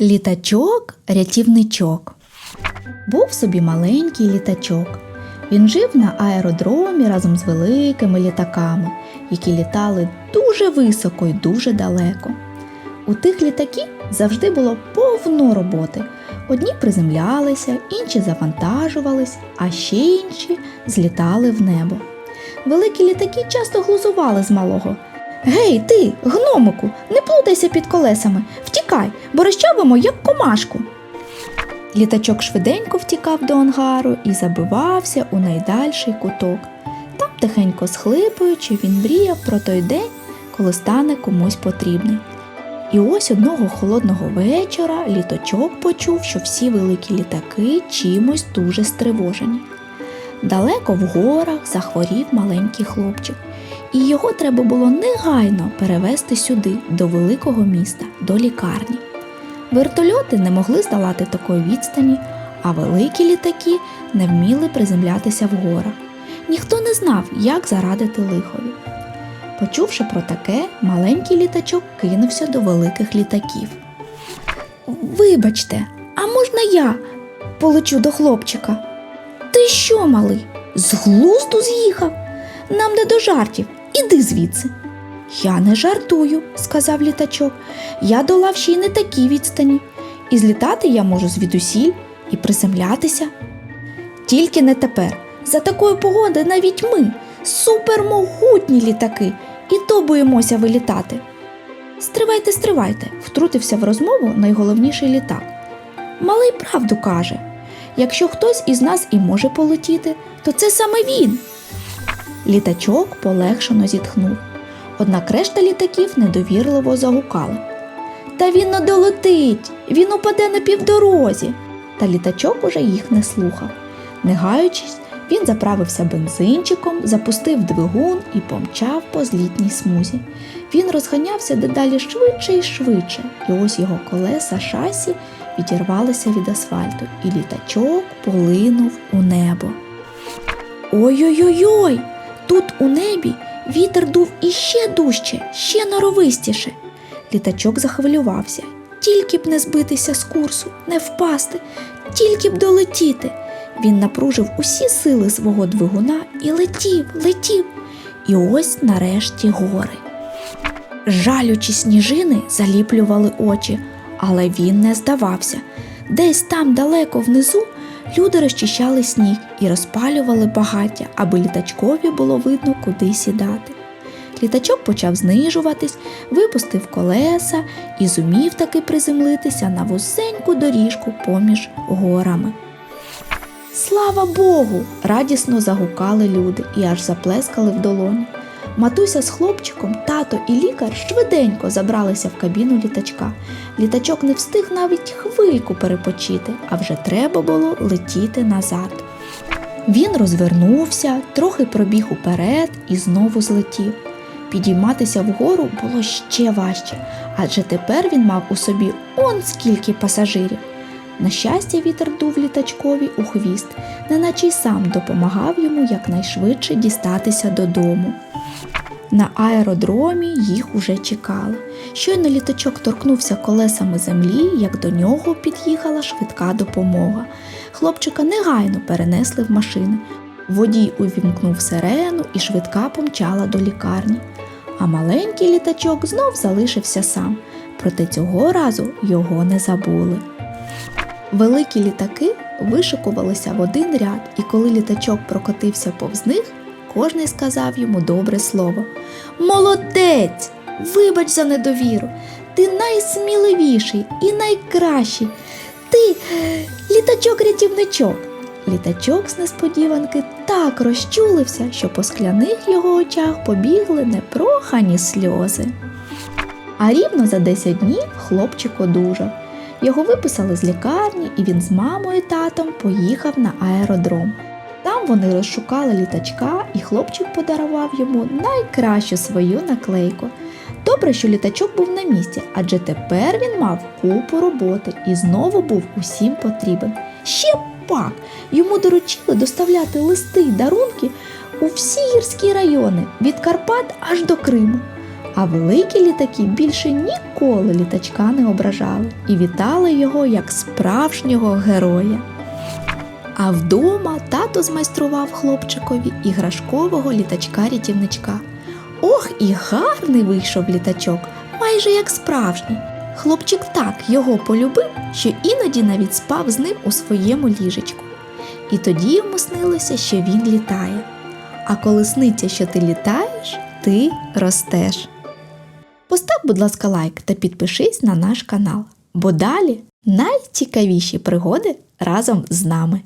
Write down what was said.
Літачок рятівничок. Був собі маленький літачок. Він жив на аеродромі разом з великими літаками, які літали дуже високо і дуже далеко. У тих літаків завжди було повно роботи. Одні приземлялися, інші завантажувались, а ще інші злітали в небо. Великі літаки часто глузували з малого. Гей, ти, гномику, не плутайся під колесами, втікай, бо розчавимо, як комашку. Літачок швиденько втікав до ангару і забивався у найдальший куток. Там, тихенько схлипуючи, він мріяв про той день, коли стане комусь потрібний. І ось одного холодного вечора літачок почув, що всі великі літаки чимось дуже стривожені. Далеко в горах захворів маленький хлопчик, і його треба було негайно перевезти сюди, до великого міста, до лікарні. Вертольоти не могли здолати такої відстані, а великі літаки не вміли приземлятися в горах. Ніхто не знав, як зарадити лихові. Почувши про таке, маленький літачок кинувся до великих літаків. Вибачте, а можна я полечу до хлопчика? Ти що, малий? З глузду з'їхав? Нам не до жартів. Іди звідси. Я не жартую, сказав літачок. Я долав ще й не такі відстані. І злітати я можу звідусіль і приземлятися. Тільки не тепер. За такої погоди навіть ми, супермогутні літаки, і то боїмося вилітати. Стривайте, стривайте, втрутився в розмову найголовніший літак. Малий правду каже: якщо хтось із нас і може полетіти, то це саме він. Літачок полегшено зітхнув. Однак решта літаків недовірливо загукали. Та він не долетить, він упаде на півдорозі. Та літачок уже їх не слухав. Не гаючись, він заправився бензинчиком, запустив двигун і помчав по злітній смузі. Він розганявся дедалі швидше і швидше, і ось його колеса шасі відірвалися від асфальту, і літачок полинув у небо. Ой-ой-ой! Тут у небі вітер дув іще дужче, ще норовистіше. Літачок захвилювався. Тільки б не збитися з курсу, не впасти, тільки б долетіти. Він напружив усі сили свого двигуна і летів, летів. І ось нарешті гори. Жалючі сніжини заліплювали очі, але він не здавався. Десь там далеко внизу люди розчищали сніг і розпалювали багаття, аби літачкові було видно, куди сідати. Літачок почав знижуватись, випустив колеса і зумів таки приземлитися на вузеньку доріжку поміж горами. Слава Богу! радісно загукали люди і аж заплескали в долоні. Матуся з хлопчиком, тато і лікар швиденько забралися в кабіну літачка. Літачок не встиг навіть хвильку перепочити, а вже треба було летіти назад. Він розвернувся, трохи пробіг уперед і знову злетів. Підійматися вгору було ще важче, адже тепер він мав у собі он скільки пасажирів. На щастя, вітер дув літачкові у хвіст, неначе й сам допомагав йому якнайшвидше дістатися додому. На аеродромі їх уже чекали. Щойно літачок торкнувся колесами землі, як до нього під'їхала швидка допомога. Хлопчика негайно перенесли в машини. Водій увімкнув сирену і швидка помчала до лікарні. А маленький літачок знов залишився сам, проте цього разу його не забули. Великі літаки вишикувалися в один ряд, і коли літачок прокотився повз них, кожний сказав йому добре слово. Молодець! Вибач за недовіру! Ти найсміливіший і найкращий. Ти літачок-рятівничок. Літачок з несподіванки так розчулився, що по скляних його очах побігли непрохані сльози. А рівно за 10 днів хлопчик одужав. Його виписали з лікарні, і він з мамою і татом поїхав на аеродром. Там вони розшукали літачка, і хлопчик подарував йому найкращу свою наклейку. Добре, що літачок був на місці, адже тепер він мав купу роботи і знову був усім потрібен. Ще пак йому доручили доставляти листи й дарунки у всі гірські райони від Карпат аж до Криму. А великі літаки більше ніколи літачка не ображали і вітали його як справжнього героя. А вдома тато змайстрував хлопчикові іграшкового літачка-рятівничка. Ох, і гарний вийшов літачок, майже як справжній. Хлопчик так його полюбив, що іноді навіть спав з ним у своєму ліжечку. І тоді йому снилося, що він літає. А коли сниться, що ти літаєш, ти ростеш. Постав, будь ласка, лайк та підпишись на наш канал, бо далі найцікавіші пригоди разом з нами.